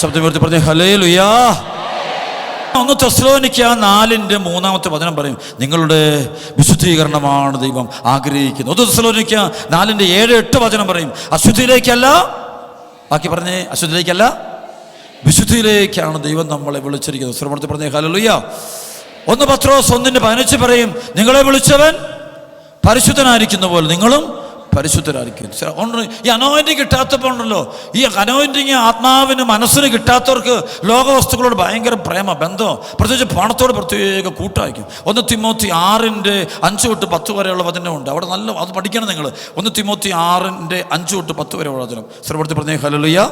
ശബ്ദം പറഞ്ഞു പറഞ്ഞേ ഹലേ ലുയാ ഒന്ന് തെസ്ലോനിക്ക നാലിന്റെ മൂന്നാമത്തെ വചനം പറയും നിങ്ങളുടെ വിശുദ്ധീകരണമാണ് ദൈവം ആഗ്രഹിക്കുന്നത്. ഒന്ന് തെസ്ലോനിക്ക നാലിന്റെ ഏഴ് എട്ട് വചനം പറയും അശുദ്ധിയിലേക്കല്ല. ബാക്കി പറഞ്ഞേ അശുദ്ധിയിലേക്കല്ല. വിശുദ്ധിയിലേക്കാണ് ദൈവം നമ്മളെ വിളിച്ചിരിക്കുന്നത്. ശ്രമത്തിൽ പറഞ്ഞേ ഹലലുയ്യ ഒന്ന് പത്രോസ് ഒന്നിന്റെ പതിനഞ്ച് പറയും നിങ്ങളെ വിളിച്ചവൻ പരിശുദ്ധനായിരിക്കുന്ന പോലെ നിങ്ങളും പരിശുദ്ധരായിരിക്കും. ഈ അനോയിന്റിങ് കിട്ടാത്തപ്പോൾ ഉണ്ടല്ലോ. ഈ അനോയിന്റിങ് ആത്മാവിന് മനസ്സിന് കിട്ടാത്തവർക്ക് ലോകവസ്തുക്കളോട് ഭയങ്കര പ്രേമ ബന്ധം. പ്രത്യേകിച്ച് പണത്തോട് പ്രത്യേക കൂട്ടായിരിക്കും. ഒന്ന് തിമോത്തി ആറിന്റെ അഞ്ച് തൊട്ട് പത്ത് വരെയുള്ള വചനമുണ്ട് അവിടെ നല്ല അത് പഠിക്കണം നിങ്ങൾ. ഒന്ന് തിമോത്തി ആറിന്റെ അഞ്ച് തൊട്ട് പത്ത് വരെയുള്ള വചനം. ശ്രമത്തിൽ പറഞ്ഞേ ഹലലുയ്യ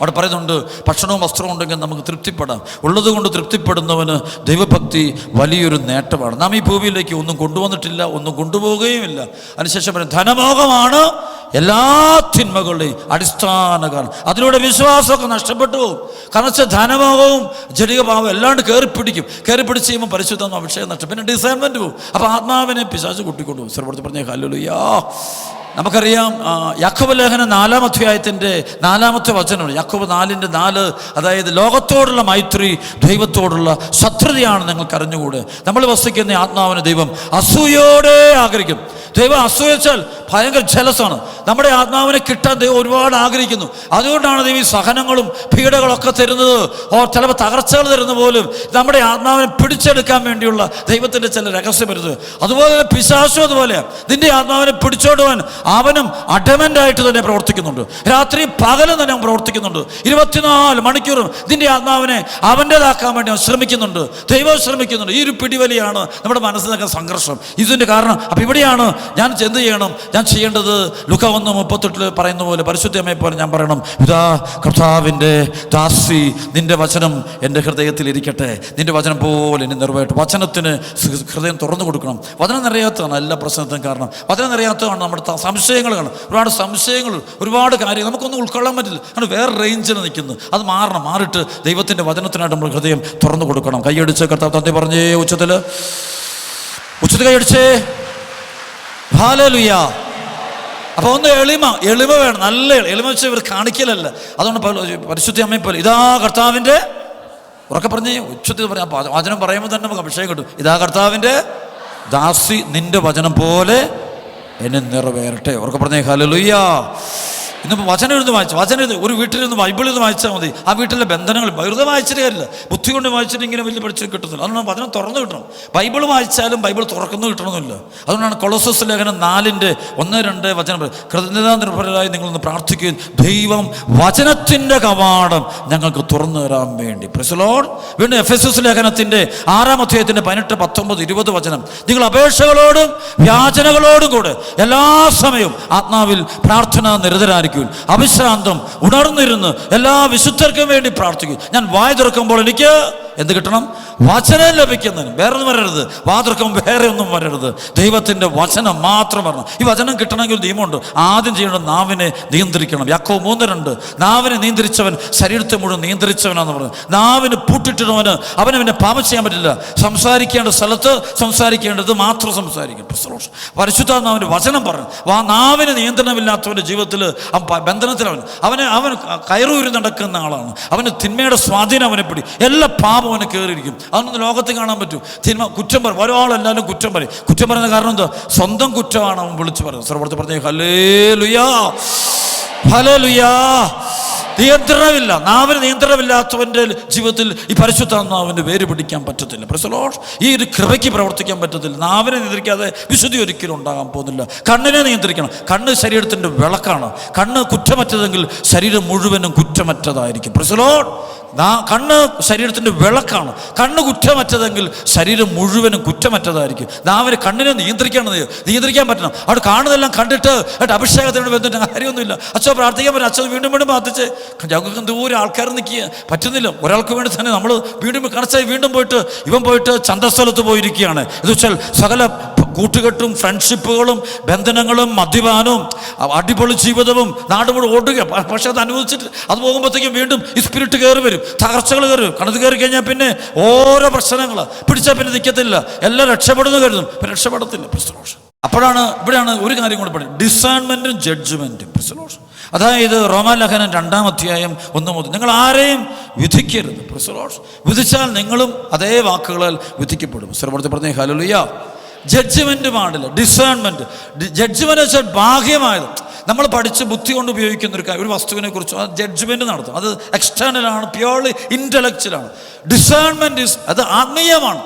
അവിടെ പറയുന്നുണ്ട് ഭക്ഷണവും വസ്ത്രവും ഉണ്ടെങ്കിൽ നമുക്ക് തൃപ്തിപ്പെടാം. ഉള്ളതുകൊണ്ട് തൃപ്തിപ്പെടുന്നവന് ദൈവഭക്തി വലിയൊരു നേട്ടമാണ്. നാം ഈ ഭൂമിയിലേക്ക് ഒന്നും കൊണ്ടുവന്നിട്ടില്ല ഒന്നും കൊണ്ടുപോവുകയുമില്ല. അതിനുശേഷം പറയും ധനമോഹമാണ് എല്ലാ തിന്മകളുടെയും അടിസ്ഥാന കാരണം. അതിലൂടെ വിശ്വാസമൊക്കെ നഷ്ടപ്പെട്ടു പോകും. കാരണം വെച്ചാൽ ധനമോഹവും ജടികഭാവം എല്ലാണ്ട് കയറി പിടിക്കും കയറി പിടിച്ച് ചെയ്യുമ്പോൾ പരിശുദ്ധം അഭിഷേകം നഷ്ടം. പിന്നെ ഡിസൈൻമെന്റ് പോകും. അപ്പോൾ ആത്മാവിനെ പിശാച്ച് കൂട്ടിക്കൊണ്ടു പോകും. സർവത്തിൽ പറഞ്ഞേ ഹല്ലുയ്യാ നമുക്കറിയാം യാക്കോബ് ലേഖന നാലാം അധ്യായത്തിന്റെ നാലാമത്തെ വചനമാണ്. യാക്കോബ് നാലിന്റെ നാല് അതായത് ലോകത്തോടുള്ള മൈത്രി ദൈവത്തോടുള്ള ശത്രുതയാണ് നിങ്ങൾക്ക് അറിഞ്ഞുകൂടെ. നമ്മൾ വസിക്കുന്ന ആത്മാവിന് ദൈവം അസൂയോടെ ആഗ്രഹിക്കും. ദൈവം അസൂയച്ചാൽ ഭയങ്കര ജലസാണ് നമ്മുടെ ആത്മാവിനെ കിട്ടാൻ ദൈവം ഒരുപാട് ആഗ്രഹിക്കുന്നു. അതുകൊണ്ടാണ് ദൈവം സഹനങ്ങളും പീഡകളൊക്കെ തരുന്നത്. ഓ ചിലപ്പോൾ തകർച്ചകൾ തരുന്ന പോലും നമ്മുടെ ആത്മാവിനെ പിടിച്ചെടുക്കാൻ വേണ്ടിയുള്ള ദൈവത്തിന്റെ ചില രഹസ്യം വരുന്നത്. അതുപോലെ തന്നെ പിശാശു അതുപോലെ നിന്റെ ആത്മാവിനെ പിടിച്ചോടുവാൻ അവനും അഡമന്റ് ആയിട്ട് തന്നെ പ്രവർത്തിക്കുന്നുണ്ട്. രാത്രി പകലും തന്നെ അവൻ പ്രവർത്തിക്കുന്നുണ്ട്. ഇരുപത്തിനാല് മണിക്കൂറും ഇതിന്റെ ആത്മാവിനെ അവന്റെതാക്കാൻ വേണ്ടി അവൻ ശ്രമിക്കുന്നുണ്ട്. ദൈവം ശ്രമിക്കുന്നുണ്ട്. ഈ ഒരു പിടിവലിയാണ് നമ്മുടെ മനസ്സിലൊക്കെ സംഘർഷം. ഇതിന്റെ കാരണം അപ്പം ഇവിടെയാണ് ഞാൻ എന്ത് ചെയ്യണം? ഞാൻ ചെയ്യേണ്ടത് ലുക്ക ഒന്ന് മുപ്പത്തെട്ടിൽ പറയുന്ന പോലെ പരിശുദ്ധമേ പോലെ ഞാൻ പറയണം. ഇതാ കർത്താവിന്റെ ദാസി നിന്റെ വചനം എന്റെ ഹൃദയത്തിൽ ഇരിക്കട്ടെ. നിന്റെ വചനം പോലെ എന്നെ നിറവേറ്റും. വചനത്തിന് ഹൃദയം തുറന്നു കൊടുക്കണം. വചനം നിറയാത്തതാണ് എല്ലാ പ്രശ്നത്തിനും കാരണം. വചനം നിറയാത്തതാണ് നമ്മുടെ സംശയങ്ങൾ കാണും. ഒരുപാട് സംശയങ്ങൾ ഒരുപാട് കാര്യങ്ങൾ. നമുക്കൊന്നും ഉൾക്കൊള്ളാൻ പറ്റില്ല. കാരണം വേറെ റേഞ്ചിൽ നിൽക്കുന്നു. അത് മാറണം. മാറിയിട്ട് ദൈവത്തിന്റെ വചനത്തിനായിട്ട് നമ്മൾ ഹൃദയം തുറന്നു കൊടുക്കണം. കൈയടിച്ച് കർത്താവ് തന്നെ പറഞ്ഞേ ഉച്ചത്തിൽ ഉച്ചത്തിൽ കൈയടിച്ചേ ഹാലലുയ്യ അപ്പോൾ ഒന്ന് എളിമ എളിമ വേണം. നല്ല എളി- എളിമ വെച്ച് ഇവർ കാണിക്കലല്ല. അതുകൊണ്ട് പരിശുദ്ധി അമ്മയെ പോലെ ഇതാ കർത്താവിന്റെ ഉറക്കെ പറഞ്ഞേ ഉച്ചത്തിൽ പറയാം വചനം പറയുമ്പോൾ തന്നെ നമുക്ക് അഭിഷേകം കിട്ടും. ഇതാ കർത്താവിന്റെ ദാസി നിന്റെ വചനം പോലെ എന്നെ നിറവേറട്ടെ. ഉറക്കെ പറഞ്ഞേ ഹലലുയ്യ ഇന്നിപ്പോൾ വചനം ഇരുന്ന് വായിച്ചു വചനം ഇരുന്ന് ഒരു വീട്ടിൽ നിന്ന് ബൈബിളിൽ നിന്ന് വായിച്ചാൽ മതി. ആ വീട്ടിലെ ബന്ധനങ്ങൾ വെറുതെ വായിച്ചിട്ട് കാര്യമില്ല. ബുദ്ധി കൊണ്ട് വായിച്ചിട്ട് ഇങ്ങനെ വലിയ പഠിച്ച് കിട്ടുന്നില്ല. അതുകൊണ്ട് വചനം തുറന്നു കിട്ടണം. ബൈബിൾ വായിച്ചാലും ബൈബിൾ തുറക്കുന്നു കിട്ടണമെന്നില്ല. അതുകൊണ്ടാണ് കൊളോസസ് ലേഖനം നാലിന്റെ ഒന്ന് രണ്ട് വചനം. കൃതജ്ഞതാ നിർഭരരായി നിങ്ങളൊന്ന് പ്രാർത്ഥിക്കുകയും ദൈവം വചനത്തിന്റെ കവാടം ഞങ്ങൾക്ക് തുറന്നു തരാൻ വേണ്ടി. പ്രസലോൺ വീണ്ടും എഫ് എസ് എസ് ലേഖനത്തിന്റെ ആറാം അധ്യായത്തിന്റെ പതിനെട്ട് പത്തൊമ്പത് ഇരുപത് വചനം. നിങ്ങൾ അപേക്ഷകളോടും വ്യാചനകളോടും കൂടെ എല്ലാ സമയവും ആത്മാവിൽ പ്രാർത്ഥന നിരതരായിരിക്കും. അവിശ്രാന്തം ഉണർന്നിരുന്ന് എല്ലാ വിശുദ്ധർക്കും വേണ്ടി പ്രാർത്ഥിക്കും ഞാൻ വായ തുറക്കുമ്പോൾ എനിക്ക് എന്ത് കിട്ടണം? വചനം ലഭിക്കുന്നതിന്. വേറെ ഒന്നും വരരുത്. വാതൃക്കം വേറെ ഒന്നും വരരുത്. ദൈവത്തിന്റെ വചനം മാത്രം വരണം. ഈ വചനം കിട്ടണമെങ്കിൽ നിയമമുണ്ട്. ആദ്യം ചെയ്യേണ്ട നാവിനെ നിയന്ത്രിക്കണം. യാക്കോ മൂന്ന് രണ്ട്. നാവിനെ നിയന്ത്രിച്ചവൻ ശരീരത്തെ മുഴുവൻ നിയന്ത്രിച്ചവനാന്ന് പറഞ്ഞു. നാവിന് പൂട്ടിട്ടിടവന് അവന് പിന്നെ പാപം ചെയ്യാൻ പറ്റില്ല. സംസാരിക്കേണ്ട സ്ഥലത്ത് സംസാരിക്കേണ്ടത് മാത്രം സംസാരിക്കും. പരിശുദ്ധ പരിശുദ്ധാത്മാവിന്റെ വചനം പറഞ്ഞു. ആ നാവിന് നിയന്ത്രണമില്ലാത്തവന്റെ ജീവിതത്തിൽ ബന്ധനത്തിലവൻ. അവന് അവൻ കയറൂരി നടക്കുന്ന ആളാണ്. അവന് തിന്മയുടെ സ്വാധീനം അവനെ പിടി. എല്ലാ പാപം അവന് കയറിയിരിക്കും അതൊന്നും ലോകത്ത് കാണാൻ പറ്റും. സിനിമ കുറ്റം പറയും ഒരാളെല്ലാവരും കുറ്റം പറയും. കുറ്റം പറയുന്ന കാരണം എന്താ? സ്വന്തം കുറ്റമാണ് അവൻ വിളിച്ചു പറയുന്നത്. സർവത്തെ പറഞ്ഞേ ഹലേ ലുയാ ഹലേ ലുയാ നിയന്ത്രണമില്ല. നാവിന് നിയന്ത്രണമില്ലാത്തവന്റെ ജീവിതത്തിൽ ഈ പരിശുദ്ധാത്മാവിന്റെ വേര് പിടിക്കാൻ പറ്റത്തില്ല. പ്രസലോഷ് ഈ ഒരു കൃപയ്ക്ക് പ്രവർത്തിക്കാൻ പറ്റത്തില്ല. നാവിനെ നിയന്ത്രിക്കാതെ വിശുദ്ധി ഒരിക്കലും ഉണ്ടാകാൻ പോകുന്നില്ല. കണ്ണിനെ നിയന്ത്രിക്കണം. കണ്ണ് ശരീരത്തിന്റെ വിളക്കാണ്. കണ്ണ് കുറ്റമറ്റതെങ്കിൽ ശരീരം മുഴുവനും കുറ്റമറ്റതായിരിക്കും. പ്രസലോഷ് കണ്ണ് ശരീരത്തിന്റെ വിളക്കാണ്. കണ്ണ് കുറ്റമറ്റതെങ്കിൽ ശരീരം മുഴുവനും കുറ്റമറ്റതായിരിക്കും. നാവിന് കണ്ണിനെ നിയന്ത്രിക്കണം. നിയന്ത്രിക്കാൻ പറ്റണം. അവിടെ കാണുന്നതെല്ലാം കണ്ടിട്ട് എന്നിട്ട് അഭിഷേകത്തിനോട് ബന്ധം കാര്യമൊന്നുമില്ല. അച്ഛൻ പ്രാർത്ഥിക്കാൻ പറ്റും അച്ഛൻ വീണ്ടും വീണ്ടും പ്രാർത്ഥിച്ച്. ഞങ്ങൾക്ക് ദൂരെ ആൾക്കാർ നിൽക്കുക. പറ്റുന്നില്ല. ഒരാൾക്ക് വേണ്ടി തന്നെ നമ്മൾ വീണ്ടും കണച്ചായി വീണ്ടും പോയിട്ട് ഇവൻ പോയിട്ട് ചന്തസ്ഥലത്ത് പോയിരിക്കുകയാണ്. എന്ന് വെച്ചാൽ സകല കൂട്ടുകെട്ടും ഫ്രണ്ട്ഷിപ്പുകളും ബന്ധനങ്ങളും മദ്യപാനവും അടിപൊളി ജീവിതവും നാട് മുഴുവൻ ഓടുക. പക്ഷെ അത് അനുവദിച്ചിട്ട് അത് പോകുമ്പോഴത്തേക്കും വീണ്ടും ഈ സ്പിരിറ്റ് കയറി വരും. തകർച്ചകൾ കയറി വരും. കണത് കയറി കഴിഞ്ഞാൽ പിന്നെ ഓരോ പ്രശ്നങ്ങൾ പിടിച്ചാൽ പിന്നെ നിൽക്കത്തില്ല എല്ലാം രക്ഷപ്പെടുന്നു കരുതും രക്ഷപ്പെടത്തില്ല. പ്രശ്നോഷൻ അപ്പോഴാണ് ഇവിടെയാണ് ഒരു കാര്യം കൂടെ പറയുന്നത്. ഡിസൈൻമെന്റും ജഡ്ജ്മെന്റും അതായത് റോമാലഹനം രണ്ടാം അധ്യായം ഒന്ന് മുതൽ നിങ്ങൾ ആരെയും വിധിക്കരുത്. പ്രസലോഷ് വിധിച്ചാൽ നിങ്ങളും അതേ വാക്കുകളാൽ വിധിക്കപ്പെടും. സർവർത്തി ഹലോ ഹലുയ ജഡ്ജ്മെന്റ് പാടില്ല ഡിസേൺമെന്റ് ജഡ്ജ്മെന്റ് വെച്ചാൽ ബാഹ്യമായത്. നമ്മൾ പഠിച്ച് ബുദ്ധി കൊണ്ട് ഉപയോഗിക്കുന്ന ഒരു ഒരു വസ്തുവിനെ കുറിച്ച്. അത് ജഡ്ജ്മെന്റ് നടത്തും. അത് എക്സ്റ്റേണലാണ് പ്യോർലി ഇന്റലക്ച്വലാണ് ഡിസേൺമെന്റ് ഇസ് അത് ആത്മീയമാണ്.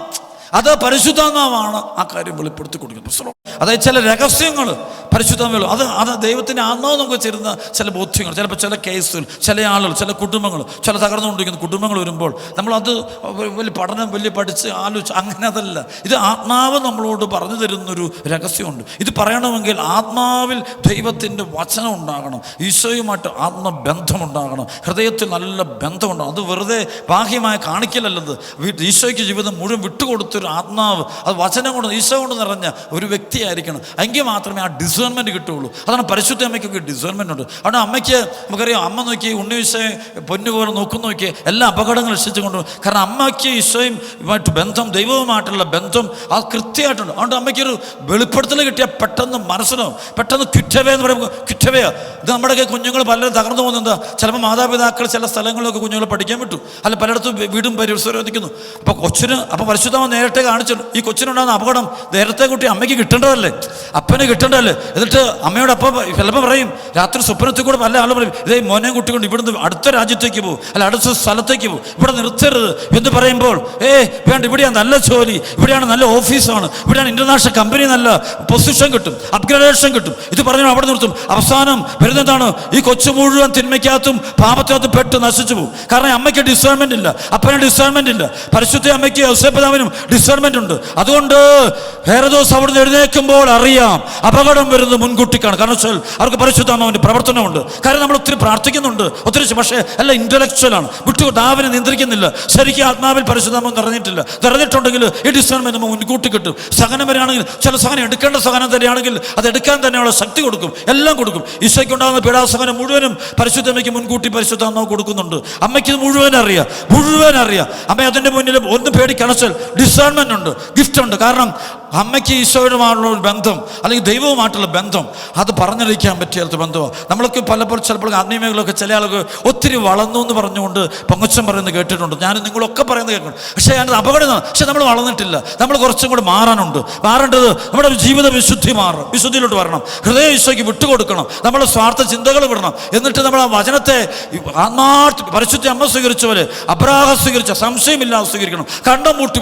അത് പരിശുദ്ധാത്മാവാണ് ആ കാര്യം വെളിപ്പെടുത്തി കൊടുക്കുന്നത്. പുസ്തകം അതായത് ചില രഹസ്യങ്ങൾ പരിശുദ്ധാത്മാവ് അത് അത് ദൈവത്തിന്റെ ആത്മാവ് നമുക്ക് ചേരുന്ന ചില ബോധ്യങ്ങൾ ചിലപ്പോൾ ചില കേസുകൾ ചില ആളുകൾ ചില കുടുംബങ്ങൾ ചില തകർന്നുകൊണ്ടിരിക്കുന്ന കുടുംബങ്ങൾ വരുമ്പോൾ നമ്മളത് വലിയ പഠനം വലിയ പഠിച്ച് ആലോചിച്ച് അങ്ങനെ അതല്ല. ഇത് ആത്മാവ് നമ്മളോട് പറഞ്ഞു തരുന്നൊരു രഹസ്യമുണ്ട്. ഇത് പറയണമെങ്കിൽ ആത്മാവിൽ ദൈവത്തിന്റെ വചനം ഉണ്ടാകണം. ഈശോയുമായിട്ട് ആത്മബന്ധമുണ്ടാകണം. ഹൃദയത്തിൽ നല്ല ബന്ധമുണ്ടാകണം. അത് വെറുതെ ബാഹ്യമായി കാണിക്കലല്ലത്. ഈശോയ്ക്ക് ജീവിതം മുഴുവൻ വിട്ടുകൊടുത്തൊരു ആത്മാവ് അത് വചനം കൊണ്ട് ഈശോ കൊണ്ട് നിറഞ്ഞ ഒരു വ്യക്തിയായിരിക്കണം. എങ്കിൽ മാത്രമേ ആ ഡിസേൺമെന്റ് കിട്ടുള്ളൂ അതാണ് പരിശുദ്ധ അമ്മയ്ക്കൊക്കെ ഡിസേൺമെന്റ് ഉണ്ട്. അവിടെ അമ്മയ്ക്ക് നമുക്കറിയാം അമ്മ നോക്കി ഉണ്ണി ഈശോയെ പൊന്നുപോലെ നോക്കും നോക്കി എല്ലാ അപകടങ്ങളും രക്ഷിച്ചു കൊണ്ടു കാരണം അമ്മയ്ക്ക് ഈശോയുമായിട്ട് ബന്ധം ദൈവവുമായിട്ടുള്ള ബന്ധം അത് കൃത്യമായിട്ടുണ്ട്. അതുകൊണ്ട് അമ്മയ്ക്കൊരു വെളിപ്പെടുത്തൽ കിട്ടിയാൽ പെട്ടെന്ന് മനസ്സിലാവും. പെട്ടെന്ന് കുറ്റവേ എന്ന് പറയുമ്പോൾ കുറ്റവയാ ഇത് നമ്മുടെയൊക്കെ കുഞ്ഞുങ്ങൾ പലരും തകർന്നു പോകുന്നത് ചിലപ്പോൾ മാതാപിതാക്കൾ ചില സ്ഥലങ്ങളിലൊക്കെ കുഞ്ഞുങ്ങളെ പഠിക്കാൻ പറ്റും. അല്ല പലയിടത്തും വീടും പരിസരം നിൽക്കുന്നു അപ്പോൾ കൊച്ചിന് അപ്പോൾ പരിശുദ്ധമ നേരത്തെ കാണിച്ചിട്ടുണ്ട് ഈ കൊച്ചിനുണ്ടാകുന്ന അപകടം നേരത്തെ കുട്ടി അമ്മയ്ക്ക് കിട്ടേണ്ടതല്ലേ? അപ്പന് കിട്ടേണ്ടതല്ലേ? എന്നിട്ട് അമ്മയോട് അപ്പം ചിലപ്പോൾ പറയും രാത്രി സ്വപ്നത്തിൽ കൂടെ പല ആളും പറയും ഇതേ മോനെ കുട്ടി കൊണ്ട് ഇവിടുന്ന് അടുത്ത രാജ്യത്തേക്ക് പോകും അല്ല അടുത്ത സ്ഥലത്തേക്ക് പോകും ഇവിടെ നിർത്തരുത്. എന്ന് പറയുമ്പോൾ ഏ വേണ്ട ഇവിടെയാണ് നല്ല ജോലി. ഇവിടെയാണ് നല്ല ഓഫീസാണ്. ഇവിടെയാണ് ഇന്റർനാഷണൽ കമ്പനി നല്ല പൊസിഷൻ കിട്ടും. അപ്ഗ്രഡേഷൻ കിട്ടും. ഇത് പറഞ്ഞു അവിടെ നിർത്തും. അവസാനം വരുന്നതാണ് ഈ കൊച്ചു മുഴുവൻ തിന്മയ്ക്കകത്തും പാപത്തിനകത്തും പെട്ട് നശിച്ചു പോകും. കാരണം അമ്മയ്ക്ക് ഡിസേൺമെന്റ് ഇല്ല. അപ്പന് ഡിസേൺമെന്റ് ഇല്ല. പരിശുദ്ധ അമ്മയ്ക്ക് ഔസേപ്പതാവിനും ഡിസേൺമെന്റ് ഉണ്ട്. അതുകൊണ്ട് ഹേറദോസ് അവിടുന്ന് എഴുന്നേൽക്കുമ്പോൾ അറിയാം അപകടം വരുന്നത് മുൻകൂട്ടിക്കാണ്. കാണും കാരണം വെച്ചാൽ അവർക്ക് പരിശുദ്ധാത്മാവിന്റെ പ്രവർത്തനമുണ്ട്. കാരണം നമ്മൾ ഒത്തിരി പ്രാർത്ഥിക്കുന്നുണ്ട്. ഒത്തിരി പക്ഷേ അല്ല ഇന്റലക്ച്വൽ ആണ്. വിട്ടു ദാവിനെ നിയന്ത്രിക്കുന്നില്ല. ശരിക്കും ആത്മാവിൽ പരിശുദ്ധാമം നിറഞ്ഞിട്ടില്ല. നിറഞ്ഞിട്ടുണ്ടെങ്കിൽ ഈ ഡിസേൺമെന്റ് നമ്മൾ മുൻകൂട്ടി കിട്ടും. സഹനം വരികയാണെങ്കിൽ ചില സഹനം എടുക്കേണ്ട സഹനം തന്നെയാണെങ്കിൽ അത് എടുക്കാൻ തന്നെയുള്ള ശക്തി കൊടുക്കും. എല്ലാം കൊടുക്കും. ഈശോയ്ക്ക് ഉണ്ടാകുന്ന പീഡാസഹനം മുഴുവനും പരിശുദ്ധമ്മയ്ക്ക് മുൻകൂട്ടി പരിശുദ്ധാത്മാവ് കൊടുക്കുന്നുണ്ട്. അമ്മയ്ക്ക് മുഴുവൻ അറിയാം മുഴുവൻ അറിയാം അമ്മ അതിന്റെ മുന്നിൽ ഒന്ന് പേടിക്കണച്ചാൽ ഡിസേൺമെന്റ് ഉണ്ട് ഗിഫ്റ്റ് ഉണ്ട്. കാരണം അമ്മയ്ക്ക് ഈശോയുമായുള്ള ഒരു ബന്ധം അല്ലെങ്കിൽ ദൈവവുമായിട്ടുള്ള ബന്ധം അത് പറഞ്ഞറിയിക്കാൻ പറ്റിയ ബന്ധമാണ് നമ്മൾക്ക് പലപ്പോഴും ചിലപ്പോൾ ആത്മീയമേഖലൊക്കെ ചില ആളുകൾ ഒത്തിരി വളർന്നു എന്ന് പറഞ്ഞുകൊണ്ട് പൊങ്ങച്ചം പറയുന്നത് കേട്ടിട്ടുണ്ട്. ഞാൻ നിങ്ങളൊക്കെ പറയുന്നത് കേൾക്കണം പക്ഷേ ഞാനത് അപകടമാണ് പക്ഷെ നമ്മൾ വളർന്നിട്ടില്ല. നമ്മൾ കുറച്ചും കൂടെ മാറാനുണ്ട്. മാറേണ്ടത് നമ്മുടെ ജീവിത വിശുദ്ധി മാറണം വിശുദ്ധിയിലോട്ട് വരണം. ഹൃദയ ഈശോയ്ക്ക് വിട്ടുകൊടുക്കണം. നമ്മുടെ സ്വാർത്ഥ ചിന്തകൾ വിടണം. എന്നിട്ട് നമ്മൾ ആ വചനത്തെ ആത്മാർത്ഥ പരിശുദ്ധി അമ്മ സ്വീകരിച്ച പോലെ അപരാഹം സ്വീകരിച്ച സംശയമില്ലാതെ സ്വീകരിക്കണം. കണ്ടം മുട്ടി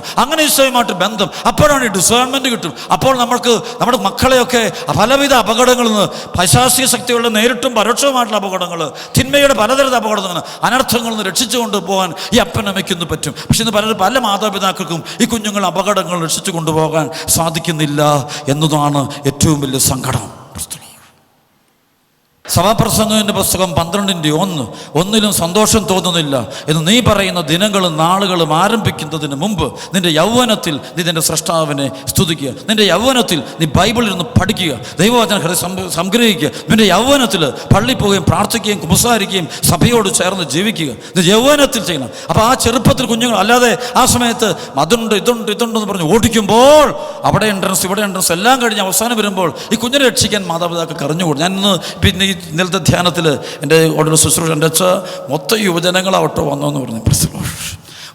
വിശ്വസിക്കണം അങ്ങനെ ഈശോയുമായിട്ട് ബന്ധം. അപ്പോഴാണ് ഈ ഡിസേൺമെന്റ് കിട്ടും. അപ്പോൾ നമ്മൾക്ക് നമ്മുടെ മക്കളെയൊക്കെ പലവിധ അപകടങ്ങളിൽ നിന്ന് പൈശാസിക ശക്തികളുടെ നേരിട്ടും പരോക്ഷവുമായിട്ടുള്ള അപകടങ്ങൾ തിന്മയുടെ പലതരത്തിലുള്ള അപകടങ്ങൾ അനർത്ഥങ്ങളിൽ നിന്ന് രക്ഷിച്ചു കൊണ്ടുപോകാൻ ഈ അപ്പനമ്മയ്ക്കൊന്ന് പറ്റും. പക്ഷെ ഇന്ന് പല പല മാതാപിതാക്കൾക്കും ഈ കുഞ്ഞുങ്ങൾ അപകടങ്ങൾ രക്ഷിച്ചു കൊണ്ടുപോകാൻ സാധിക്കുന്നില്ല എന്നതാണ് ഏറ്റവും വലിയ സങ്കടം. സഭാപ്രസംഗത്തിന്റെ പുസ്തകം പന്ത്രണ്ടിന്റെ ഒന്ന്. ഒന്നിലും സന്തോഷം തോന്നുന്നില്ല എന്ന് നീ പറയുന്ന ദിനങ്ങളും നാളുകളും ആരംഭിക്കുന്നതിന് മുമ്പ് നിന്റെ യൗവനത്തിൽ നീ നിന്റെ സൃഷ്ടാവിനെ സ്തുതിക്കുക. നിന്റെ യൗവനത്തിൽ നീ ബൈബിളിൽ നിന്ന് പഠിക്കുക. ദൈവവചന ഹൃദയ സംഗ്രഹിക്കുക. നിന്റെ യൗവനത്തിൽ പള്ളി പോവുകയും പ്രാർത്ഥിക്കുകയും കുമ്പസാരിക്കുകയും സഭയോട് ചേർന്ന് ജീവിക്കുക. ഇത് യൗവനത്തിൽ ചെയ്യണം. അപ്പോൾ ആ ചെറുപ്പത്തിൽ കുഞ്ഞുങ്ങൾ അല്ലാതെ ആ സമയത്ത് അതുണ്ട് ഇതുണ്ട് ഇതുണ്ടെന്ന് പറഞ്ഞ് ഓടിക്കുമ്പോൾ അവിടെ എൻട്രൻസ് ഇവിടെ എൻട്രൻസ് എല്ലാം കഴിഞ്ഞ് അവസാനം വരുമ്പോൾ ഈ കുഞ്ഞിനെ രക്ഷിക്കാൻ മാതാപിതാക്കൾ അറിഞ്ഞുകൂടും. ഞാൻ ഇന്ന് പിന്നെ ഇന്നലത്തെ ധ്യാനത്തിൽ എന്റെ ഉടനെ ശുശ്രൂഷ എന്റെ അച്ഛ മൊത്തം യുവജനങ്ങളാവട്ടെ വന്നോ എന്ന് പറഞ്ഞു. പ്രശ്നം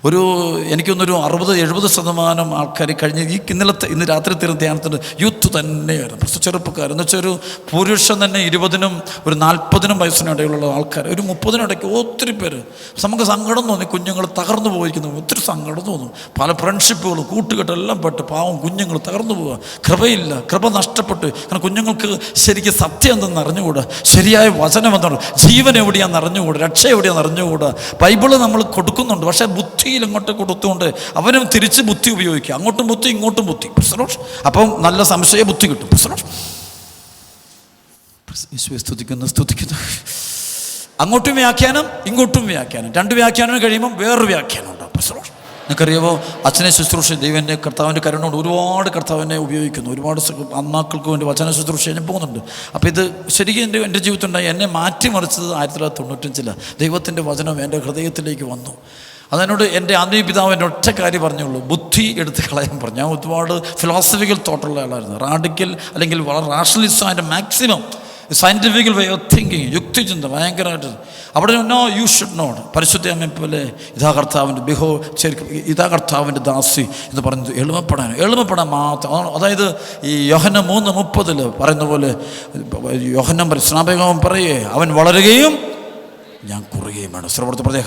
ഒരു എനിക്കൊന്നൊരു അറുപത് എഴുപത് ശതമാനം ആൾക്കാർ കഴിഞ്ഞ ഈ ഇന്നലത്തെ ഇന്ന് രാത്രി തീർന്ന ധ്യാനത്തിന് യൂത്ത് തന്നെയായിരുന്നു. ചെറുപ്പക്കാർ എന്ന് വെച്ചാൽ ഒരു പുരുഷൻ തന്നെ ഇരുപതിനും ഒരു നാൽപ്പതിനും വയസ്സിനും ഇടയിലുള്ള ആൾക്കാർ ഒരു മുപ്പതിനും ഇടയ്ക്ക് ഒത്തിരി പേര്. നമുക്ക് സങ്കടം തോന്നി കുഞ്ഞുങ്ങൾ തകർന്നു പോയിരിക്കുന്നു. ഒത്തിരി സങ്കടം തോന്നും. പല ഫ്രണ്ട്ഷിപ്പുകളും കൂട്ടുകെട്ടെല്ലാം പെട്ട് പാവം കുഞ്ഞുങ്ങൾ തകർന്നു പോവുക കൃപയില്ല കൃപ നഷ്ടപ്പെട്ട്. കാരണം കുഞ്ഞുങ്ങൾക്ക് ശരിക്കും സത്യം എന്തെന്ന് അറിഞ്ഞുകൂടാ? ശരിയായ വചനം എന്താണ്? ജീവൻ എവിടെയാണെന്ന് അറിഞ്ഞുകൂടാ? രക്ഷ എവിടെയാണെന്ന് അറിഞ്ഞുകൂടാ? ബൈബിൾ നമ്മൾ കൊടുക്കുന്നുണ്ട്. പക്ഷേ ബുദ്ധിയിൽ അങ്ങോട്ട് കൊടുത്തുകൊണ്ട് അവനും തിരിച്ച് ബുദ്ധി ഉപയോഗിക്കുക. അങ്ങോട്ടും ബുദ്ധി ഇങ്ങോട്ടും ബുദ്ധി. പ്രശ്നോഷ് അപ്പം നല്ല സംശയ ബുദ്ധി കിട്ടും. യേശുവെ സ്തുതിക്കുന്നു സ്തുതിക്കുന്നു. അങ്ങോട്ടും വ്യാഖ്യാനം ഇങ്ങോട്ടും വ്യാഖ്യാനം. രണ്ട് വ്യാഖ്യാനം കഴിയുമ്പോൾ വേറൊരു വ്യാഖ്യാനം ഉണ്ടാവും. പ്രശ്നോഷ് നിനക്കറിയാമോ അച്ഛനെ ശുശ്രൂഷ ദൈവന്റെ കർത്താവിന്റെ കരുണോട് ഒരുപാട് കർത്താവിനെ ഉപയോഗിക്കുന്നു. ഒരുപാട് അമ്മാക്കൾക്ക് വേണ്ടി വചന ശുശ്രൂഷ ഞാൻ പോകുന്നുണ്ട്. അപ്പോൾ ഇത് ശരിക്കും എന്റെ എന്റെ ജീവിതത്തിൽ ഉണ്ടായി എന്നെ മാറ്റിമറിച്ചത് ആയിരത്തി തൊള്ളായിരത്തി തൊണ്ണൂറ്റഞ്ചിലാണ് ദൈവത്തിന്റെ വചനം എന്റെ ഹൃദയത്തിലേക്ക് വന്നു. അതെന്നോട് എന്റെ ആത്മീയ പിതാവ് എന്റെ ഒറ്റ കാര്യം പറഞ്ഞുള്ളൂ. ബുദ്ധി എടുത്ത് കളയാൻ പറഞ്ഞു. ഞാൻ ഒരുപാട് ഫിലോസഫിക്കൽ തോട്ടുള്ള ആളായിരുന്നു. റാഡിക്കൽ അല്ലെങ്കിൽ വളരെ റാഷണലിസം അതിന്റെ maximum scientifical way of thinking യുക്തിചിന്ത ഭയങ്കരമായിട്ട്. അവിടെ നോ യു ഷുഡ് നോട്ട് പരിശുദ്ധ അമ്മ പോലെ ഇതാ കർത്താവിന്റെ ബിഹോ ഇതാ കർത്താവിന്റെ ദാസി എന്ന് പറഞ്ഞത് എളുപ്പപ്പെടാൻ എളുപ്പപ്പെടാൻ മാത്രം. അതായത് ഈ യോഹന മൂന്ന് മുപ്പതിൽ പറയുന്ന പോലെ യോഹനം സ്നാപകം പറയേ അവൻ വളരുകയും ഞാൻ കുറയുകയും വേണം. ശ്രമത്ത് പറഞ്ഞേ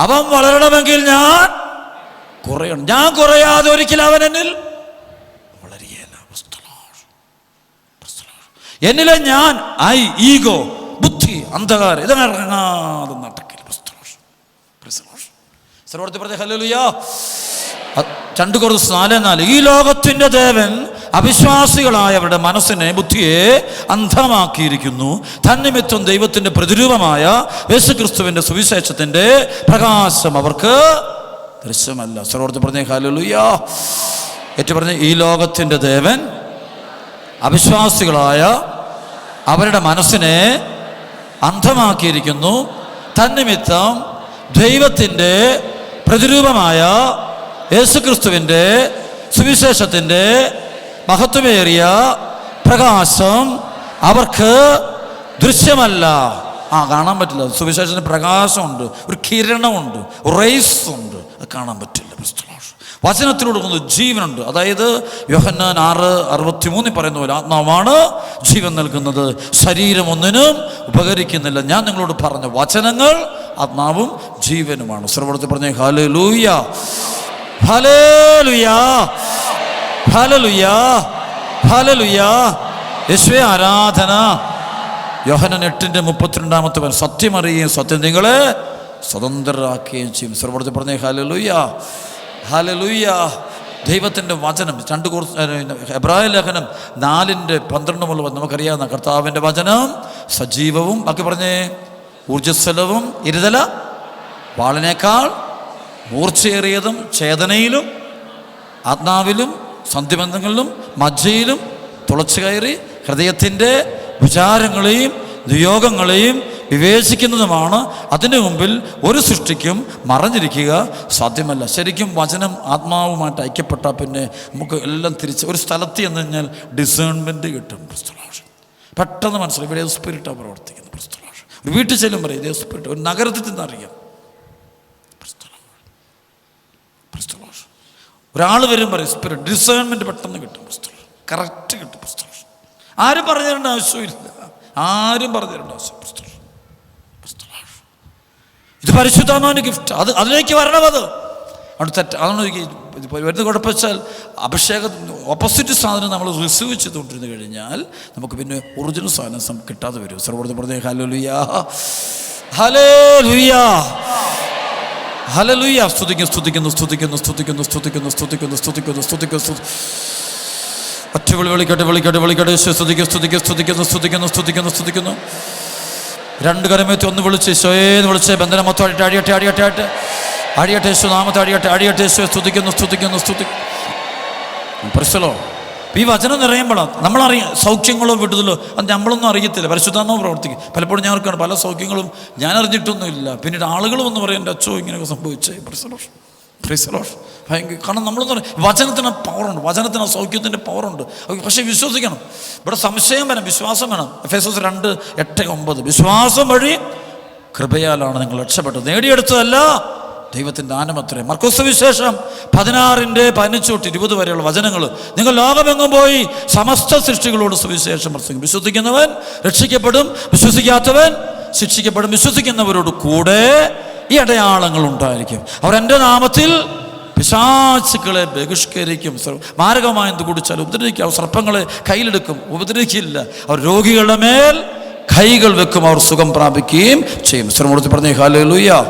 അവൻ വളരണമെങ്കിൽ ഞാൻ കുറയണം. ഞാൻ കുറയാതെ ഒരിക്കലും അവൻ എന്നിൽ എന്നിലെ ഞാൻ ഐ ഈഗോ ബുദ്ധി അന്ധകാരം ഇതങ്ങനെ ഇറങ്ങാതെ നടക്കില്ല. സർവർത്തി പറഞ്ഞ ഹലോ രണ്ട് കുറച്ച് നാല് നാല് ഈ ലോകത്തിന്റെ ദേവൻ അവിശ്വാസികളായവരുടെ മനസ്സിനെ ബുദ്ധിയെ അന്ധമാക്കിയിരിക്കുന്നു. ധന്യമിത്വം ദൈവത്തിന്റെ പ്രതിരൂപമായ യേശുക്രിസ്തുവിന്റെ സുവിശേഷത്തിന്റെ പ്രകാശം അവർക്ക് ദൃശ്യമല്ല. സർവോടത്ത് പറഞ്ഞേ ഹാലുയ്യ ഏറ്റു പറഞ്ഞ ഈ ലോകത്തിന്റെ ദേവൻ അവിശ്വാസികളായ അവരുടെ മനസ്സിനെ അന്ധമാക്കിയിരിക്കുന്നു. തന്നിമിത്തം ദൈവത്തിന്റെ പ്രതിരൂപമായ യേശുക്രിസ്തുവിന്റെ സുവിശേഷത്തിന്റെ മഹത്വമേറിയ പ്രകാശം അവർക്ക് ദൃശ്യമല്ല. ആ കാണാൻ പറ്റില്ല. സുവിശേഷത്തിന് പ്രകാശമുണ്ട് ഒരു കിരണമുണ്ട് റേസ് ഉണ്ട് അത് കാണാൻ പറ്റില്ല വചനത്തിലൂടെ കൊടുക്കുന്ന ജീവനുണ്ട്. അതായത് യോഹന്നാൻ ആറ് അറുപത്തിമൂന്നിൽ പറയുന്ന പോലെ ആത്മാവാണ് ജീവൻ നൽകുന്നത്. ശരീരം ഒന്നിനും ഉപകരിക്കുന്നില്ല. ഞാൻ നിങ്ങളോട് പറഞ്ഞ വചനങ്ങൾ ആത്മാവും ജീവനുമാണ്. സർവടത്തിൽ പറഞ്ഞ ഹാലേ ലൂയ ഹലേ ലുയാ ഹലലുയാ ആരാധന. യോഹനൻ എട്ടിന്റെ മുപ്പത്തിരണ്ടാമത്തെ പേർ സത്യം അറിയുകയും സത്യം നിങ്ങളെ സ്വതന്ത്രരാക്കുകയും ചെയ്യും. സർവടത്തിൽ പറഞ്ഞേ ഹലലുയാ ഹലലുയാ ദൈവത്തിന്റെ വചനം രണ്ട് കുറച്ച് എബ്രായ ലേഖനം നാലിന്റെ പന്ത്രണ്ട് മുതൽ നമുക്കറിയാവുന്ന കർത്താവിന്റെ വചനം സജീവവും ബാക്കി പറഞ്ഞേ ഊർജസ്വലവും ഇരുതല വാളിനേക്കാൾ മൂർച്ചയേറിയതും ചേതനയിലും ആത്മാവിലും സന്ധിബന്ധങ്ങളിലും മജ്ജയിലും തുളച്ചു കയറി ഹൃദയത്തിന്റെ വിചാരങ്ങളെയും നിയോഗങ്ങളെയും വിവേചിക്കുന്നതുമാണ്. അതിനു മുമ്പിൽ ഒരു സൃഷ്ടിക്കും മറഞ്ഞിരിക്കുക സാധ്യമല്ല. ശരിക്കും വചനം ആത്മാവുമായിട്ട് ഐക്യപ്പെട്ടാൽ പിന്നെ നമുക്ക് എല്ലാം തിരിച്ച് ഒരു സ്ഥലത്ത് എന്ന് കഴിഞ്ഞാൽ ഡിസേൺമെന്റ് കിട്ടും. ക്രിസ്തുലാഷ് പെട്ടെന്ന് മനസ്സിലായി. ഇവിടെ സ്പിരിറ്റാണ് പ്രവർത്തിക്കുന്നത്. ക്രിസ്തുലാഷ് ഒരു വീട്ടിൽ ചെല്ലുമ്പോൾ ഇതേ സ്പിരിറ്റ്. ഒരു നഗരത്തിൽ നിന്ന് അറിയാം. ഒരാൾ വരും പറയും സ്പിരിറ്റ് ഡിസേൺമെന്റ് പെട്ടെന്ന് കിട്ടും പുസ്തകം കറക്റ്റ് കിട്ടും പുസ്തകം ആരും പറഞ്ഞു തരേണ്ട ആവശ്യമില്ല. ആരും പറഞ്ഞു തരേണ്ട ആവശ്യം പുസ്തകം ഇത് പരിശുദ്ധാത്മാവിന്റെ ഗിഫ്റ്റ് അത് അതിലേക്ക് വരണം അത്. അവിടെ തെറ്റ് അതാണ് വരുന്ന കുഴപ്പം അഭിഷേക ഓപ്പോസിറ്റ് സാധനം നമ്മൾ റിസീവ് ചെയ്തുകൊണ്ടിരുന്നു കഴിഞ്ഞാൽ നമുക്ക് പിന്നെ ഒറിജിനൽ സാധനം കിട്ടാതെ വരും. സർവത്തെ പറഞ്ഞേ ഹലോ ലുയാ ഹലേ ലുയാ ഹലലുയ സ്തുതിക്കുന്നു സ്തുതിക്കുന്നു സ്തുതിക്കുന്നു സ്തുതിക്കുന്നു സ്തുതിക്കുന്നു സ്തുതിക്കുന്നു സ്തുതിക്കുന്നു സ്തുതിക്കുന്നു സ്തുതി ഒറ്റ വിളി വിളിക്കട്ടെ വിളിക്കട്ടെ വിളിക്കട്ടെ സ്തുതിക്കുക സ്തുതിക്കുക സ്തുതിക്കുന്നു സ്തുതിക്കുന്നു സ്തുതിക്കുന്നു സ്തുതിക്കുന്നു രണ്ട് കരമേത്തി ഒന്ന് വിളിച്ച് സ്വയം വിളിച്ച് ബന്ധനം മൊത്തം അടിയട്ടെ അടിയട്ടെ അടിയട്ടെ ആട്ടെ അടിയട്ടെ നാമത്തെ അടിയട്ടെ അടിയട്ടെ സ്തുതിക്കുന്നു സ്തുതിക്കുന്നു സ്തുതി പരിസലോ ഈ വചനം നിറയുമ്പോഴാണ് നമ്മളറിയാം സൗഖ്യങ്ങളോ വിട്ടതല്ലോ അത് നമ്മളൊന്നും അറിയത്തില്ല. പരിശുദ്ധാത്മാവ് പ്രവർത്തിക്കും. പലപ്പോഴും ഞാൻ ഓർക്കാണ് പല സൗഖ്യങ്ങളും ഞാൻ അറിഞ്ഞിട്ടൊന്നുമില്ല. പിന്നീട് ആളുകൾ വന്ന് പറയും എന്റെ അച്ഛോ ഇങ്ങനെയൊക്കെ സംഭവിച്ചേ. പ്രസലോഷ് പരിസലോഷ് ഭയങ്കര കാരണം നമ്മളൊന്നും പറയും വചനത്തിന് പവറുണ്ട് വചനത്തിന് സൗഖ്യത്തിന്റെ പവറുണ്ട് പക്ഷേ വിശ്വസിക്കണം. ഇവിടെ സംശയം വേണം വിശ്വാസം വേണം. എഫ് എസ് എസ് രണ്ട് എട്ട് ഒമ്പത്. വിശ്വാസം വഴി കൃപയാലാണ് നിങ്ങൾ രക്ഷപ്പെട്ടത്. നേടിയെടുത്തതല്ല ദൈവത്തിന്റെ ആനമത്രേ. മർക്കോസ് വിശേഷം പതിനാറിന്റെ പതിനഞ്ച് തൊട്ട് ഇരുപത് വരെയുള്ള വചനങ്ങൾ. നിങ്ങൾ ലോകമെങ്ങും പോയി സമസ്ത സൃഷ്ടികളോട് സുവിശേഷം പ്രസംഗിക്കും വിശ്വസിക്കുന്നവൻ രക്ഷിക്കപ്പെടും വിശ്വസിക്കാത്തവൻ ശിക്ഷിക്കപ്പെടും വിശ്വസിക്കുന്നവരോട് കൂടെ ഈ അടയാളങ്ങൾ ഉണ്ടായിരിക്കും. അവർ എന്റെ നാമത്തിൽ പിശാചുക്കളെ ബഹിഷ്കരിക്കും. മാരകമായ എന്ത് കുടിച്ചാൽ ഉപദ്രവിക്കും അവർ സർപ്പങ്ങളെ കയ്യിലെടുക്കും ഉപദ്രവിക്കില്ല. അവർ രോഗികളുടെ മേൽ കൈകൾ വെക്കും. അവർ സുഖം പ്രാപിക്കുകയും ചെയ്യും. ശ്രമത്തിൽ പറഞ്ഞേ ഹാലൂയ്യ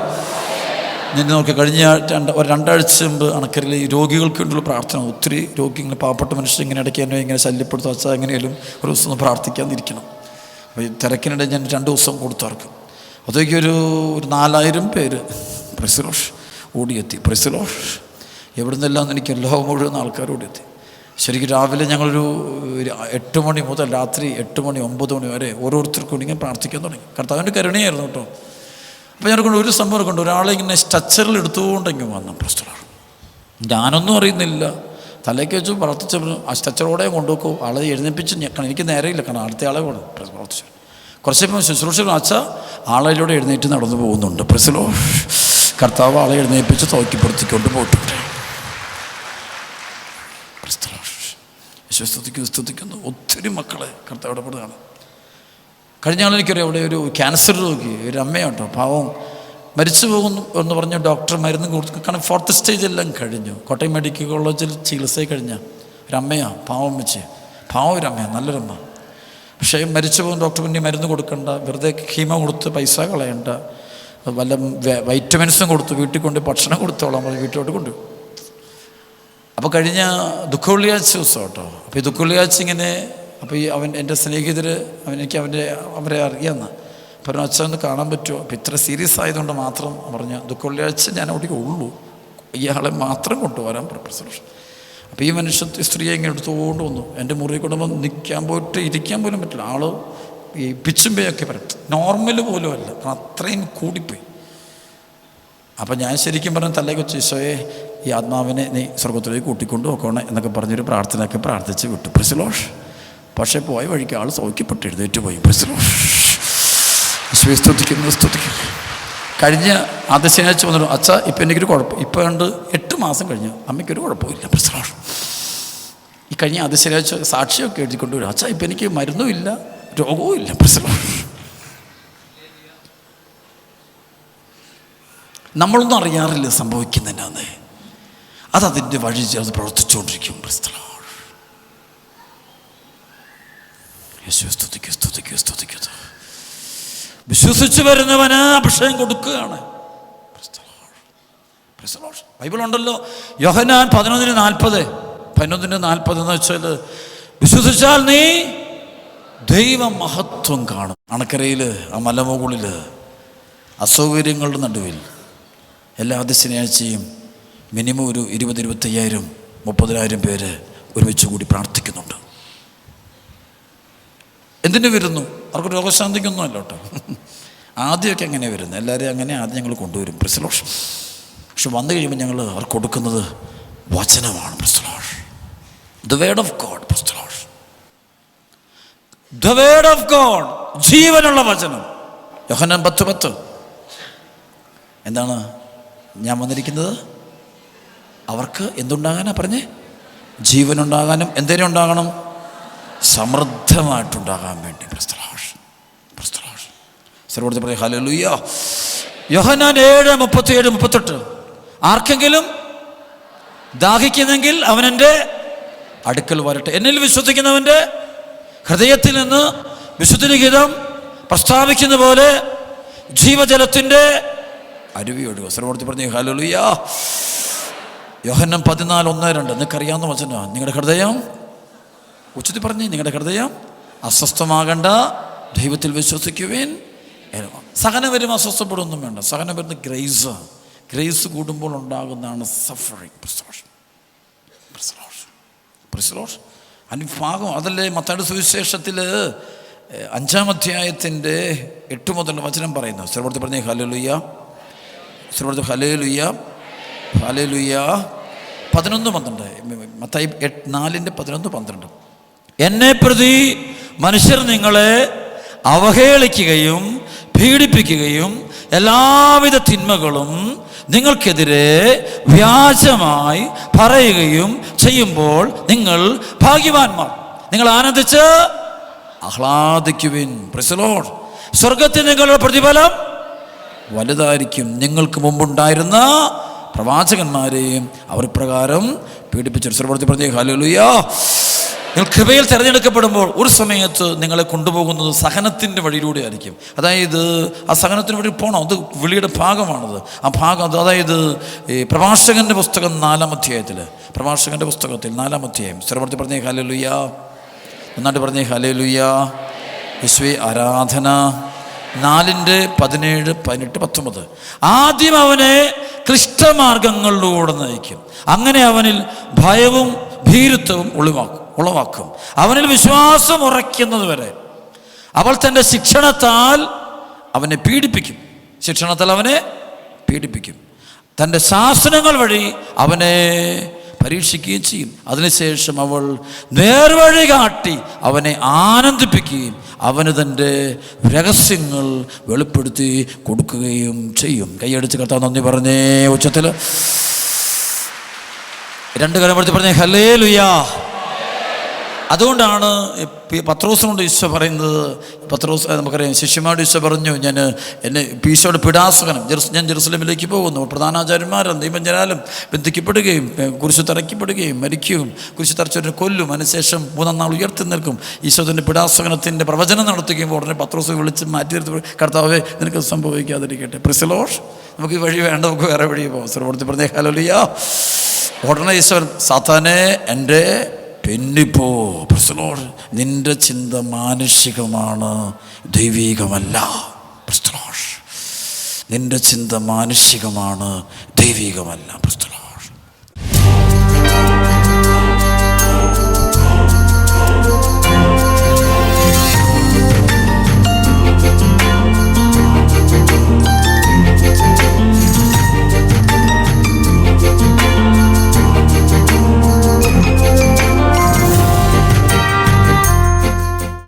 ഞാൻ നോക്കി കഴിഞ്ഞ രണ്ട് ഒരു രണ്ടാഴ്ച മുമ്പ് അണക്കരയിൽ രോഗികൾക്ക് വേണ്ടിയുള്ള പ്രാർത്ഥന ഒത്തിരി രോഗി ഇങ്ങനെ പാവപ്പെട്ട മനുഷ്യർ ഇങ്ങനെ ഇടയ്ക്ക് എന്നെ ഇങ്ങനെ ശല്യപ്പെടുത്തുക വെച്ചാൽ എങ്ങനെയും ഒരു ദിവസം ഒന്ന് പ്രാർത്ഥിക്കാതിരിക്കണം. അപ്പോൾ ഈ തിരക്കിനിടെ ഞാൻ രണ്ട് ദിവസം കൊടുത്തവർക്ക്. അതൊക്കെ ഒരു ഒരു നാലായിരം പേര് പ്രസിലോഷ് ഓടിയെത്തി പ്രസിലോഷ്. എവിടെ നിന്നെല്ലാം എനിക്ക് ലോകം മുഴുവൻ ആൾക്കാർ ഓടിയെത്തി. ശരിക്കും രാവിലെ ഞങ്ങളൊരു എട്ട് മണി മുതൽ രാത്രി എട്ട് മണി ഒമ്പത് മണി വരെ ഓരോരുത്തർക്കും ഇങ്ങനെ പ്രാർത്ഥിക്കാൻ തുടങ്ങി. കർത്താവിന്റെ കരുണയായിരുന്നു കേട്ടോ. അപ്പോൾ ഞാൻ കൊണ്ട് ഒരു സംഭവം കൊണ്ട് ഒരാളെ ഇങ്ങനെ സ്ട്രക്ചറിൽ എടുത്തുകൊണ്ടെങ്കിൽ വന്നു പ്രശ്നമാണ് ഞാനൊന്നും അറിയുന്നില്ല. തലേക്ക് വെച്ചു പ്രാർത്ഥിച്ച ആ സ്ട്രക്ചറോടെ കൊണ്ടുപോക്കും. ആളെ എഴുന്നേപ്പിച്ച് ഞെക്കണം എനിക്ക് നേരെയില്ല കാരണം അടുത്ത ആളെ കൊണ്ട് പ്രവർത്തിച്ചു കുറച്ചപ്പോൾ ശുശ്രൂഷ അച്ഛാ ആളിലൂടെ എഴുന്നേറ്റ് നടന്നു പോകുന്നുണ്ട്. പ്രസിലോ കർത്താവ് ആളെ എഴുന്നേൽപ്പിച്ച് തോക്കിപ്പെടുത്തിക്കൊണ്ട് പോയിട്ടുണ്ട്. യേശുവെ സ്തുതിക്കുന്നു സ്തുതിക്കുന്നു. ഒത്തിരി മക്കളെ കർത്താവ് ഇടപെടുകയാണ്. കഴിഞ്ഞ ആൾ എനിക്കറിയാം അവിടെ ഒരു ക്യാൻസർ രോഗി ഒരു അമ്മയാട്ടോ പാവം. മരിച്ചു പോകുന്നു എന്ന് പറഞ്ഞ ഡോക്ടർ മരുന്ന് കൊടുത്തു കാരണം ഫോർത്ത് സ്റ്റേജ് എല്ലാം കഴിഞ്ഞു. കോട്ടയം മെഡിക്കൽ കോളേജിൽ ചികിത്സ കഴിഞ്ഞ ഒരു അമ്മയാ പാവം വെച്ച് പാവം ഒരു അമ്മയാണ് നല്ലൊരമ്മ പക്ഷേ മരിച്ചു പോകുന്ന ഡോക്ടർ മുന്നേ മരുന്ന് കൊടുക്കണ്ട വെറുതെ ഹീമ കൊടുത്ത് പൈസ കളയണ്ട വല്ല വൈറ്റമിൻസും കൊടുത്തു വീട്ടിൽ കൊണ്ട് ഭക്ഷണം കൊടുത്തോളാം വീട്ടിലോട്ട് കൊണ്ടു അപ്പോൾ കഴിഞ്ഞ ദുഃഖ വെള്ളിയാഴ്ച ദിവസം കേട്ടോ അപ്പോൾ ഈ ദുഃഖ വെള്ളിയാഴ്ച ഇങ്ങനെ അപ്പോൾ ഈ അവൻ എന്റെ സ്നേഹിതർ അവൻ എനിക്ക് അവന്റെ അവരെ അറിയാമെന്ന് പറഞ്ഞു അച്ഛൻ ഒന്ന് കാണാൻ പറ്റുമോ? അപ്പോൾ ഇത്ര സീരിയസ് ആയതുകൊണ്ട് മാത്രം പറഞ്ഞ ദുഃഖവെള്ളിയാഴ്ച ഞാൻ അവിടെ ഉള്ളൂ. ഇയാളെ മാത്രം കൊണ്ടുവരാൻ പ്രൊഫസർ അപ്പോൾ ഈ മനുഷ്യൻ സ്ത്രീയെ ഇങ്ങനെ എടുത്തുകൊണ്ട് വന്നു. എന്റെ മുറി കുടുംബം നിൽക്കാൻ പോയിട്ട് ഇരിക്കാൻ പോലും പറ്റില്ല. ആൾ ഈ പിച്ചുമ്പയൊക്കെ പറയും നോർമൽ പോലും അല്ല. അത്രയും കൂടിപ്പോയി. അപ്പം ഞാൻ ശരിക്കും പറഞ്ഞ തലേക്കൊച്ച് ഈശോയെ ഈ ആത്മാവിനെ നീ സ്വർഗത്തിലേക്ക് കൂട്ടിക്കൊണ്ടു നോക്കണേ എന്നൊക്കെ പറഞ്ഞൊരു പ്രാർത്ഥനയൊക്കെ പ്രാർത്ഥിച്ച് വിട്ടു. പ്രിസിലോഷ് പക്ഷേ പോയ വഴിക്ക് ആൾ സൗഖ്യപ്പെട്ട് എഴുന്നേറ്റ് പോയി. ഈശോയെ സ്തുതിക്കുന്നു സ്തുതിക്കുന്നു. കഴിഞ്ഞ ആദ്യ ശനിയാഴ്ച വന്നിട്ട് അച്ഛ ഇപ്പം എനിക്കൊരു കുഴപ്പം. ഇപ്പം കണ്ട് എട്ട് മാസം കഴിഞ്ഞു അമ്മയ്ക്കൊരു കുഴപ്പമില്ല പ്രശ്നമാണ്. ഈ കഴിഞ്ഞ ആദ്യ ശനിയാഴ്ച സാക്ഷിയൊക്കെ എഴുതിക്കൊണ്ട് വരും. അച്ഛ ഇപ്പം എനിക്ക് മരുന്നും ഇല്ല രോഗവും ഇല്ല പ്രശ്നമാണ്. നമ്മളൊന്നും അറിയാറില്ല സംഭവിക്കുന്നതിനാന്ന് അതതിന്റെ വഴി ചേർന്ന് പ്രവർത്തിച്ചുകൊണ്ടിരിക്കും ക്രിസ്തലോ. വിശ്വസിച്ച് വരുന്നവന് അഭിഷേകം കൊടുക്കുകയാണ്. ബൈബിൾ ഉണ്ടല്ലോ. യോഹനാൻ പതിനൊന്നിന് നാൽപ്പത്. പതിനൊന്നിന് നാൽപ്പത് എന്ന് വെച്ചാൽ വിശ്വസിച്ചാൽ നീ ദൈവ മഹത്വം കാണും. അണക്കരയിൽ ആ മലമുകളിൽ അസൗകര്യങ്ങളുടെ നടുവിൽ എല്ലാ ആദ്യ ശനിയാഴ്ചയും മിനിമം ഒരു ഇരുപത് ഇരുപത്തയ്യായിരം മുപ്പതിനായിരം പേര് ഒരുമിച്ച് കൂടി പ്രാർത്ഥിക്കുന്നുണ്ട് എന്തിനു വരുന്നു? അവർക്ക് രോഗശാന്തിക്കൊന്നും അല്ല കേട്ടോ. ആദ്യമൊക്കെ അങ്ങനെ വരുന്നത് എല്ലാവരെയും അങ്ങനെ ആദ്യം ഞങ്ങൾ കൊണ്ടുവരും പ്രിസലോഷ് പക്ഷെ വന്നു കഴിയുമ്പോൾ ഞങ്ങൾ അവർക്ക് കൊടുക്കുന്നത് വചനമാണ് precious the word of God precious the word of God ജീവനുള്ള വചനം. യോഹന്നാൻ പത്ത് പത്ത്. എന്താണ് ഞാൻ വന്നിരിക്കുന്നത്? അവർക്ക് എന്തുണ്ടാകാനാ പറഞ്ഞേ? ജീവനുണ്ടാകാനും എന്തേലും ഉണ്ടാകണം. സമൃദ്ധമായിട്ടുണ്ടാകാൻ വേണ്ടി. ഹലലുയ്യ യോഹന്നാൻ ഏഴ് മുപ്പത്തി ഏഴ് മുപ്പത്തെട്ട്. ആർക്കെങ്കിലും ദാഹിക്കുന്നെങ്കിൽ അവനെന്റെ അടുക്കൽ വരട്ടെ. എന്നിൽ വിശ്വസിക്കുന്നവന്റെ ഹൃദയത്തിൽ നിന്ന് വിശുദ്ധലിഖിതം പ്രസ്താവിക്കുന്ന പോലെ ജീവജലത്തിന്റെ അരുവി ഒഴുകുക. സർവോടത്തി പറഞ്ഞു ഹലുയ യോഹന്നം പതിനാല് ഒന്ന് രണ്ട്. നിനക്കറിയാവുന്ന വചന നിങ്ങളുടെ ഹൃദയം ഉച്ചത്തിൽ പറഞ്ഞു നിങ്ങളുടെ ഹൃദയം അസ്വസ്ഥമാകണ്ട ദൈവത്തിൽ വിശ്വസിക്കുവേൻ സഹനം വരും അസ്വസ്ഥപ്പെടുമൊന്നും വേണ്ട. സഹനം വരുന്ന ഗ്രേസ് ഗ്രേസ് കൂടുമ്പോൾ ഉണ്ടാകുന്നതാണ് സഫറിങ് പ്രിസലോഷ് അതിന് ഭാഗം അതല്ലേ മത്താട് സുവിശേഷത്തിൽ അഞ്ചാം അധ്യായത്തിന്റെ എട്ട് മുതൽ വചനം പറയുന്നു. സ്ഥലപ്പെടുത്തി പറഞ്ഞേ ഹലലുയ്യ സ്ഥലപ്പെടുത്തി ഹലേലുയ്യ ഹലേലുയ്യ പതിനൊന്ന് പന്ത്രണ്ട്. മത്തായി നാലിന്റെ പതിനൊന്ന് പന്ത്രണ്ട്. എന്നെ പ്രതി മനുഷ്യർ നിങ്ങളെ അവഹേളിക്കുകയും പീഡിപ്പിക്കുകയും എല്ലാവിധ തിന്മകളും നിങ്ങൾക്കെതിരെ വ്യാജമായി പറയുകയും ചെയ്യുമ്പോൾ നിങ്ങൾ ഭാഗ്യവാന്മാർ. നിങ്ങൾ ആനന്ദിച്ച് ആഹ്ലാദിക്കുവിൻ. പ്രസലോൺ സ്വർഗത്തിൽ നിങ്ങളുടെ പ്രതിഫലം വലുതായിരിക്കും. നിങ്ങൾക്ക് മുമ്പുണ്ടായിരുന്ന പ്രവാചകന്മാരെയും അവർ പ്രകാരം പീഡിപ്പിച്ചു സർവത്തിൽ പ്രതി ഹലുയ നിങ്ങൾ കൃപയിൽ തിരഞ്ഞെടുക്കപ്പെടുമ്പോൾ ഒരു സമയത്ത് നിങ്ങളെ കൊണ്ടുപോകുന്നത് സഹനത്തിന്റെ വഴിയിലൂടെ ആയിരിക്കും. അതായത് ആ സഹനത്തിന് വഴി പോകണം അത് വിളിയുടെ ഭാഗമാണത്. ആ ഭാഗം അത് അതായത് ഈ പ്രഭാഷകന്റെ പുസ്തകം നാലാം അധ്യായത്തിൽ പ്രഭാഷകന്റെ പുസ്തകത്തിൽ നാലാം അധ്യായം. സ്ഥിരപ്പെടുത്തി പറഞ്ഞേ ഹലുയ നന്നായിട്ട് പറഞ്ഞേ ഹലേലുയ്യ യേശുവെ ആരാധന. നാലിന്റെ പതിനേഴ് പതിനെട്ട് പത്തൊമ്പത്. ആദ്യം അവനെ ക്ലിഷ്ടമാർഗങ്ങളിലൂടെ നയിക്കും. അങ്ങനെ അവനിൽ ഭയവും ഭീരുത്വവും ഒളിവാക്കും. ഉളവാക്കും. അവനിൽ വിശ്വാസം ഉറയ്ക്കുന്നത് വരെ. അവൾ തന്റെ ശിക്ഷണത്താൽ അവനെ പീഡിപ്പിക്കും. ശിക്ഷണത്താൽ അവനെ പീഡിപ്പിക്കും. തന്റെ ശാസനങ്ങൾ വഴി അവനെ പരീക്ഷിക്കുകയും ചെയ്യും. അതിനുശേഷം അവൾ നേർവഴി കാട്ടി അവനെ ആനന്ദിപ്പിക്കുകയും അവന് തന്റെ രഹസ്യങ്ങൾ വെളിപ്പെടുത്തി കൊടുക്കുകയും ചെയ്യും. കൈയടിച്ച് കർത്താവ് നന്ദി പറഞ്ഞേ ഉച്ചത്തിൽ. രണ്ട് കാലം പറഞ്ഞേ. ഹലേ ലുയാ അതുകൊണ്ടാണ് പത്രോസിനോട് ഈശോ പറയുന്നത് പത്രോസ് നമുക്കറിയാം ശിഷ്യന്മാരോട് ഈശോ പറഞ്ഞു ഞാൻ എന്നെ ഈശോയുടെ പിടാസകനം ജെറുസ് ഞാൻ ജെറുസലേമിലേക്ക് പോകുന്നു. പ്രധാനാചാര്യന്മാരും ദൈവജനാലും ബന്ധിക്കപ്പെടുകയും കുരിശു തറയ്ക്കപ്പെടുകയും മരിക്കുകയും കുരിശ് തറച്ചവരെ കൊല്ലും. അതിനുശേഷം മൂന്നാം നാൾ ഉയർത്തി നിൽക്കും. ഈശോദിന്റെ പിടാസകനത്തിന്റെ പ്രവചനം നടത്തുകയും ഉടനെ പത്രോസ് വിളിച്ച് മാറ്റി നിർത്തി കർത്താവേ നിനക്ക് സംഭവിക്കാതിരിക്കട്ടെ. പ്രിസലോഷ് നമുക്ക് ഈ വഴി വേണ്ട നമുക്ക് വേറെ വഴി പോകാം. സർവത്തിൽ പറഞ്ഞേ ഹലോലിയ ഉടനെ ഈശ്വരൻ സാത്താനെ എന്റെ പിന്നിപ്പോ പ്രശ്നോട് നിന്റെ ചിന്ത മാനുഷികമാണ്. ദൈവികമല്ല. പ്രശ്നോഷ് നിന്റെ ചിന്ത മാനുഷികമാണ്. ദൈവികമല്ല. പ്രശ്നോഷ്